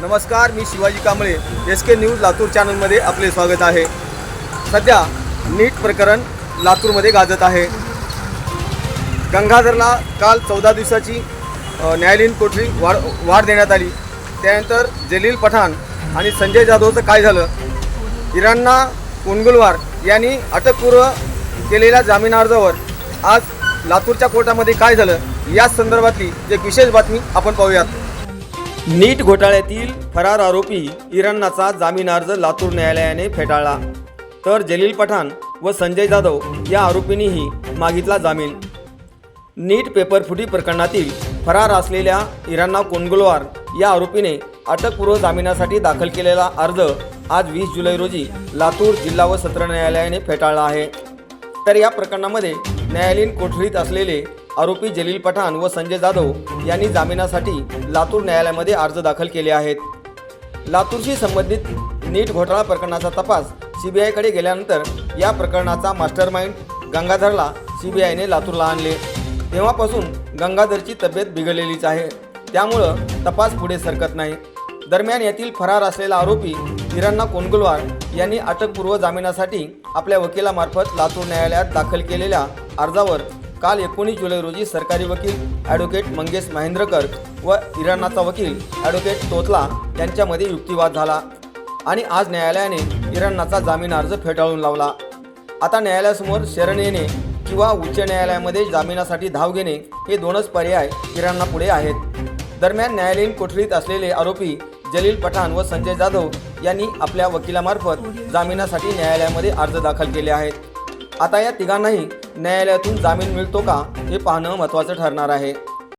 नमस्कार मी Shivaji Kamble. S K news Latur चॅनलमध्ये आपले स्वागत आहे. सध्या नीट प्रकरण लातूरमध्ये गाजत आहे. गंगाधरला काल चौदा दिवसाची न्यायालयीन कोठडी वाढ वाढ देण्यात आली. त्यानंतर जलील पठाण आणि संजय जाधवचं काय झालं? इराणना कुणगुलवार यांनी अटकपूर्व केलेल्या जामीन अर्जावर आज लातूरच्या कोर्टामध्ये काय झालं? या संदर्भातली एक विशेष बातमी आपण पाहूयात. नीट घोटाळ्यातील फरार आरोपी इराणाचा जामीन अर्ज लातूर न्यायालयाने फेटाळला. तर जलील पठाण व संजय जाधव या आरोपींनीही मागितला जामीन. नीट पेपरफुटी प्रकरणातील फरार असलेल्या इराणा कोनगुलवार या आरोपीने अटकपूर्व जामिनासाठी दाखल केलेला अर्ज आज वीस जुलै रोजी लातूर जिल्हा व सत्र न्यायालयाने फेटाळला आहे. तर या प्रकरणामध्ये न्यायालयीन कोठडीत असलेले आरोपी जलील पठाण व संजय जाधव यांनी जामिनासाठी लातूर न्यायालयामध्ये अर्ज दाखल केले आहेत. लातूरशी संबंधित नीट घोटाळा प्रकरणाचा तपास सीबीआयकडे गेल्यानंतर या प्रकरणाचा मास्टरमाइंड गंगाधरला सीबीआयने लातूरला आणले. तेव्हापासून गंगाधरची तब्येत बिघडलेलीच आहे. त्यामुळं तपास पुढे सरकत नाही. दरम्यान यातील फरार असलेला आरोपी इराणा कोनगुलवार यांनी अटकपूर्व जामिनासाठी आपल्या वकिलामार्फत लातूर न्यायालयात दाखल केलेल्या अर्जावर काल एकोणीस जुलै रोजी सरकारी वकील ॲडव्होकेट मंगेश महेंद्रकर व इराणाचा वकील ॲडव्होकेट तोतला यांच्यामध्ये युक्तिवाद झाला आणि आज न्यायालयाने इराणाचा जामीन अर्ज फेटाळून लावला. आता न्यायालयासमोर शरण येणे किंवा उच्च न्यायालयामध्ये जामिनासाठी धाव घेणे हे दोनच पर्याय इराणना पुढे आहेत. दरम्यान न्यायालयीन कोठडीत असलेले आरोपी जलील पठाण व संजय जाधव यांनी आपल्या वकिलामार्फत जामिनासाठी न्यायालयामध्ये अर्ज दाखल केले आहेत. आता या तिघांनाही न्यायालयातून जामीन मिळतो का हे पाहणं महत्त्वाचं ठरणार आहे.